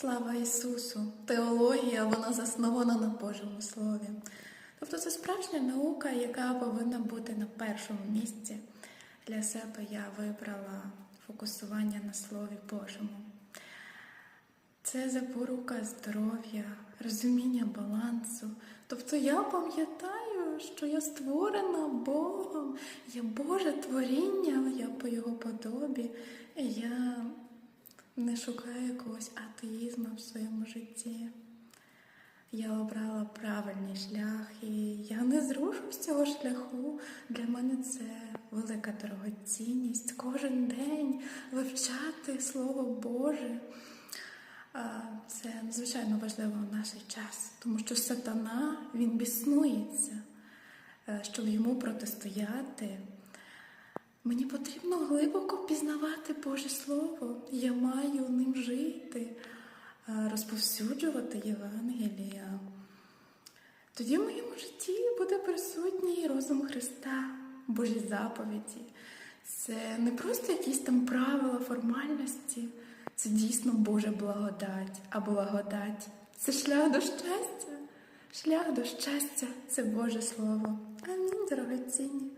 Слава Ісусу! Теологія вона заснована на Божому Слові. Тобто це справжня наука, яка повинна бути на першому місці. Для себе я вибрала фокусування на Слові Божому. Це запорука здоров'я, розуміння балансу. Тобто я пам'ятаю, що я створена Богом, я Боже творіння, я по Його подобі. Я не шукаю якогось атеїзму в своєму житті. Я обрала правильний шлях, і я не зрушу з цього шляху. Для мене це велика дорогоцінність. Кожен день вивчати Слово Боже. Це надзвичайно важливо в наш час, тому що сатана він біснується, Е, щоб йому протистояти. Мені потрібно глибоко пізнавати Боже Слово. Я маю ним жити, е, розповсюджувати Євангелія. Тоді в моєму житті буде присутній розум Христа, Божі заповіді. Це не просто якісь там правила, формальності, це дійсно Божа благодать, а благодать це шлях до щастя. Шлях до щастя це Боже Слово. Амінь, дорогоцінні.